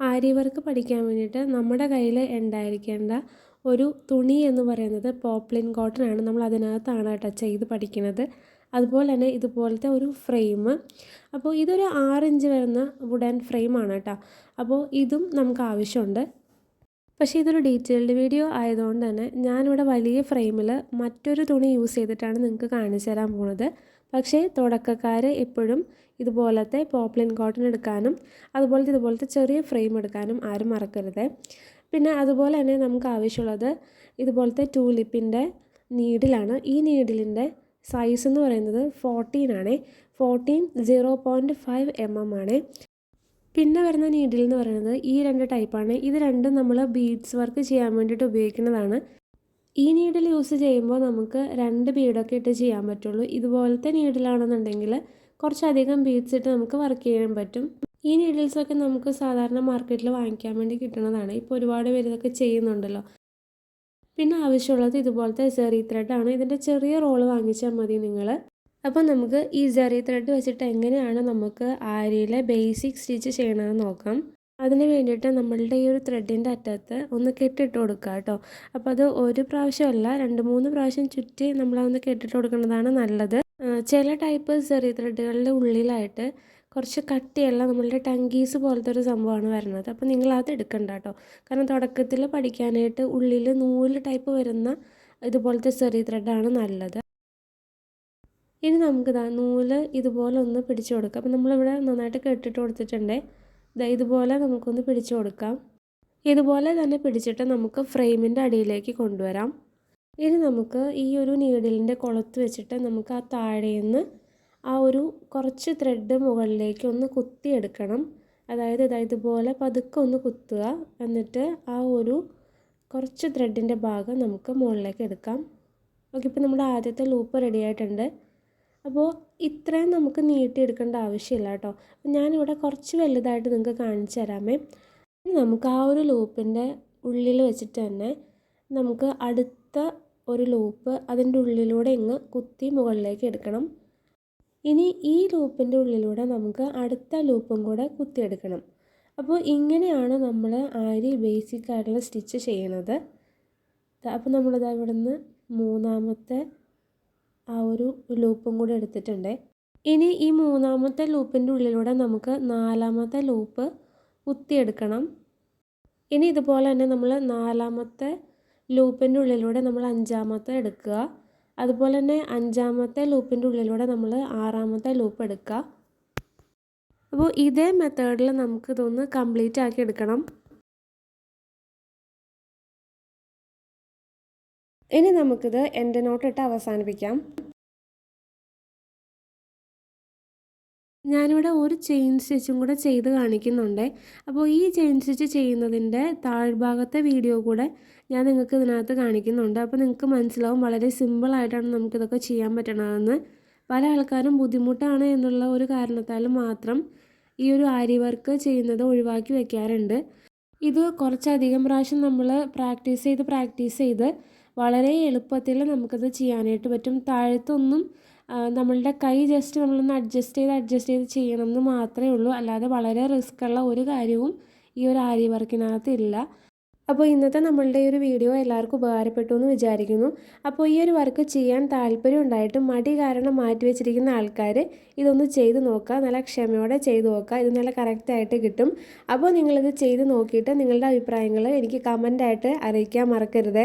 ആരി work പഠിക്കാൻ വേണ്ടിയിട്ട് നമ്മുടെ കയ്യിൽ ഉണ്ടായിരിക്കേണ്ട ഒരു തുണി എന്ന് പറയുന്നത് പോപ്ലിൻ കോട്ടൺ ആണ്. നമ്മൾ അതിനകത്താണ് കേട്ടോ ചെയ്ത് പഠിക്കുന്നത്. അതുപോലെ തന്നെ ഇതുപോലത്തെ ഒരു ഫ്രെയിം. അപ്പോൾ ഇതൊരു ആറിഞ്ച് വരുന്ന വുഡൻ ഫ്രെയിമാണ് കേട്ടോ. അപ്പോൾ ഇതും നമുക്ക് ആവശ്യമുണ്ട്. പക്ഷേ ഇതൊരു ഡീറ്റെയിൽഡ് വീഡിയോ ആയതുകൊണ്ട് തന്നെ ഞാനിവിടെ വലിയ ഫ്രെയിമിൽ മറ്റൊരു തുണി യൂസ് ചെയ്തിട്ടാണ് നിങ്ങൾക്ക് കാണിച്ചു തരാൻ പോകുന്നത് പക്ഷേ തുടക്കക്കാർ എപ്പോഴും ഇതുപോലത്തെ പോപ്ലിൻ കോട്ടൺ എടുക്കാനും അതുപോലത്തെ ഇതുപോലത്തെ ചെറിയ ഫ്രെയിം എടുക്കാനും ആരും മറക്കരുത്. പിന്നെ അതുപോലെ തന്നെ നമുക്ക് ആവശ്യമുള്ളത് ഇതുപോലത്തെ ടൂലിപ്പിന്റെ നീഡിലാണ്. ഈ നീഡിലിന്റെ സൈസ് എന്ന് പറയുന്നത് ഫോർട്ടീൻ ആണ്. Fourteen zero point five M M ആണ്. പിന്നെ വരുന്ന നീഡിൽ എന്ന് പറയുന്നത് ഈ രണ്ട് ടൈപ്പാണ് ഇത് രണ്ടും നമ്മൾ ബീഡ്സ് വർക്ക് ചെയ്യാൻ വേണ്ടിയിട്ട് ഉപയോഗിക്കുന്നതാണ്. ഈ നീഡിൽ യൂസ് ചെയ്യുമ്പോൾ നമുക്ക് രണ്ട് ബീഡൊക്കെ ഇട്ട് ചെയ്യാൻ പറ്റുള്ളൂ. ഇതുപോലത്തെ നീഡിലാണെന്നുണ്ടെങ്കിൽ കുറച്ചധികം ബീഡ്സ് ഇട്ട് നമുക്ക് വർക്ക് ചെയ്യാൻ പറ്റും. ഈ നീഡിൽസൊക്കെ നമുക്ക് സാധാരണ മാർക്കറ്റിൽ വാങ്ങിക്കാൻ വേണ്ടി കിട്ടുന്നതാണ്. ഇപ്പോൾ ഒരുപാട് പേര് ഇതൊക്കെ ചെയ്യുന്നുണ്ടല്ലോ. പിന്നെ ആവശ്യമുള്ളത് ഇതുപോലത്തെ സെറി ത്രെഡാണ് ഇതിന്റെ ചെറിയ റോൾ വാങ്ങിച്ചാൽ മതി നിങ്ങൾ അപ്പോൾ നമുക്ക് ഈ സെറി ത്രെഡ് വെച്ചിട്ട് എങ്ങനെയാണ് നമുക്ക് ആരിയിലെ ബേസിക് സ്റ്റിച്ച് ചെയ്യണമെന്ന് നോക്കാം. അതിന് വേണ്ടിയിട്ട് നമ്മളുടെ ഈ ഒരു ത്രെഡിന്റെ അറ്റത്ത് ഒന്ന് കെട്ടിട്ട് കൊടുക്കുക കേട്ടോ അപ്പോൾ അത് ഒരു പ്രാവശ്യമല്ല രണ്ട് മൂന്ന് പ്രാവശ്യം ചുറ്റി നമ്മളതൊന്ന് കെട്ടിട്ട് കൊടുക്കുന്നതാണ് നല്ലത്. ചില ടൈപ്പ് സെറി ത്രെഡുകളുടെ ഉള്ളിലായിട്ട് കുറച്ച് കട്ടിയുള്ള നമ്മളുടെ ടങ്കീസ് പോലത്തെ ഒരു സംഭവമാണ് വരുന്നത് അപ്പോൾ നിങ്ങൾ അത് എടുക്കണ്ട കേട്ടോ കാരണം തുടക്കത്തിൽ പഠിക്കാനായിട്ട് ഉള്ളിൽ നൂൽ ടൈപ്പ് വരുന്ന ഇതുപോലത്തെ ചെറിയ ത്രെഡാണ് നല്ലത്. ഇനി നമുക്ക് നൂൽ ഇതുപോലെ ഒന്ന് പിടിച്ചു കൊടുക്കാം. അപ്പോൾ നമ്മളിവിടെ നന്നായിട്ട് കെട്ടിട്ട് കൊടുത്തിട്ടുണ്ട്. ഇതുപോലെ നമുക്കൊന്ന് പിടിച്ചു കൊടുക്കാം. ഇതുപോലെ തന്നെ പിടിച്ചിട്ട് നമുക്ക് ഫ്രെയിമിന്റെ അടിയിലേക്ക് കൊണ്ടുവരാം. ഇനി നമുക്ക് ഈ ഒരു നീഡിലിന്റെ കുളത്ത് വെച്ചിട്ട് നമുക്ക് ആ താഴേന്ന് ആ ഒരു കുറച്ച് ത്രെഡ് മുകളിലേക്ക് ഒന്ന് കുത്തിയെടുക്കണം അതായത് ഇതാ ഇതുപോലെ പതുക്കെ ഒന്ന് കുത്തുക. എന്നിട്ട് ആ ഒരു കുറച്ച് ത്രെഡിന്റെ ഭാഗം നമുക്ക് മുകളിലേക്ക് എടുക്കാം. ഓക്കെ ഇപ്പോൾ നമ്മുടെ ആദ്യത്തെ ലൂപ്പ് റെഡി ആയിട്ടുണ്ട്. അപ്പോൾ ഇത്രയും നമുക്ക് നീട്ടിയെടുക്കേണ്ട ആവശ്യമില്ല കേട്ടോ. ഞാനിവിടെ കുറച്ച് വലുതായിട്ട് നിങ്ങൾക്ക് കാണിച്ചു തരാമേ. നമുക്ക് ആ ഒരു ലൂപ്പിന്റെ ഉള്ളിൽ വെച്ചിട്ട് തന്നെ നമുക്ക് അടുത്ത ഒരു ലൂപ്പ് അതിന്റെ ഉള്ളിലൂടെ ഇങ്ങ് കുത്തി മുകളിലേക്ക് എടുക്കണം. ഇനി ഈ ലൂപ്പിന്റെ ഉള്ളിലൂടെ നമുക്ക് അടുത്ത ലൂപ്പും കൂടെ കുത്തിയെടുക്കണം. അപ്പോൾ ഇങ്ങനെയാണ് നമ്മൾ ആരി ബേസിക് ആയിട്ടുള്ള സ്റ്റിച്ച് ചെയ്യണത്. അപ്പോൾ നമ്മളിത് ഇവിടെ മൂന്നാമത്തെ ആ ഒരു ലൂപ്പും കൂടി എടുത്തിട്ടുണ്ട്. ഇനി ഈ മൂന്നാമത്തെ ലൂപ്പിന്റെ ഉള്ളിലൂടെ നമുക്ക് നാലാമത്തെ ലൂപ്പ് കുത്തിയെടുക്കണം. ഇനി ഇതുപോലെ തന്നെ നമ്മൾ നാലാമത്തെ ലൂപ്പിന്റെ ഉള്ളിലൂടെ നമ്മൾ അഞ്ചാമത്തെ എടുക്കുക. അതുപോലെ തന്നെ അഞ്ചാമത്തെ ലൂപ്പിന്റെ ഉള്ളിലൂടെ നമ്മൾ ആറാമത്തെ ലൂപ്പ് എടുക്കുക. അപ്പോൾ ഇതേ മെത്തേഡിൽ നമുക്ക് ഇതൊന്ന് കംപ്ലീറ്റ് ആക്കി എടുക്കണം. ഇനി നമുക്കിത് എന്റെ നോട്ടിട്ട് അവസാനിപ്പിക്കാം. ഞാനിവിടെ ഒരു ചെയിൻ സ്റ്റിച്ചും കൂടെ ചെയ്ത് കാണിക്കുന്നുണ്ട്. അപ്പോൾ ഈ ചെയിൻ സ്റ്റിച്ച് ചെയ്യുന്നതിന്റെ താഴ്ഭാഗത്തെ വീഡിയോ കൂടെ ഞാൻ നിങ്ങൾക്ക് ഇതിനകത്ത് കാണിക്കുന്നുണ്ട്. അപ്പോൾ നിങ്ങൾക്ക് മനസ്സിലാവും വളരെ സിമ്പിളായിട്ടാണ് നമുക്കിതൊക്കെ ചെയ്യാൻ പറ്റണതെന്ന്. പല ആൾക്കാരും ബുദ്ധിമുട്ടാണ് എന്നുള്ള ഒരു കാരണത്താൽ മാത്രം ഈ ഒരു ആരി വർക്ക് ചെയ്യുന്നത് ഒഴിവാക്കി വെക്കാറുണ്ട്. ഇത് കുറച്ചധികം പ്രാവശ്യം നമ്മൾ പ്രാക്ടീസ് ചെയ്ത് പ്രാക്ടീസ് ചെയ്ത് വളരെ എളുപ്പത്തിൽ നമുക്കത് ചെയ്യാനായിട്ട് പറ്റും. താഴത്തൊന്നും നമ്മളുടെ കൈ ജസ്റ്റ് നമ്മളൊന്ന് അഡ്ജസ്റ്റ് ചെയ്ത് അഡ്ജസ്റ്റ് ചെയ്ത് ചെയ്യണം എന്ന് മാത്രമേ ഉള്ളൂ. അല്ലാതെ വളരെ റിസ്ക് ഉള്ള ഒരു കാര്യവും ഈ ഒരു ആരി വർക്കിനകത്ത് ഇല്ല. അപ്പോൾ ഇന്നത്തെ നമ്മളുടെ ഈ ഒരു വീഡിയോ എല്ലാവർക്കും ഉപകാരപ്പെട്ടു എന്ന് വിചാരിക്കുന്നു. അപ്പോൾ ഈ ഒരു വർക്ക് ചെയ്യാൻ താല്പര്യം ഉണ്ടായിട്ട് മടി കാരണം മാറ്റി വെച്ചിരിക്കുന്ന ആൾക്കാർ ഇതൊന്ന് ചെയ്ത് നോക്കുക. നല്ല ക്ഷമയോടെ ചെയ്ത് നോക്കുക. ഇത് നല്ല കറക്റ്റായിട്ട് കിട്ടും. അപ്പോൾ നിങ്ങളിത് ചെയ്ത് നോക്കിയിട്ട് നിങ്ങളുടെ അഭിപ്രായങ്ങൾ എനിക്ക് കമന്റായിട്ട് അറിയിക്കാൻ മറക്കരുത്.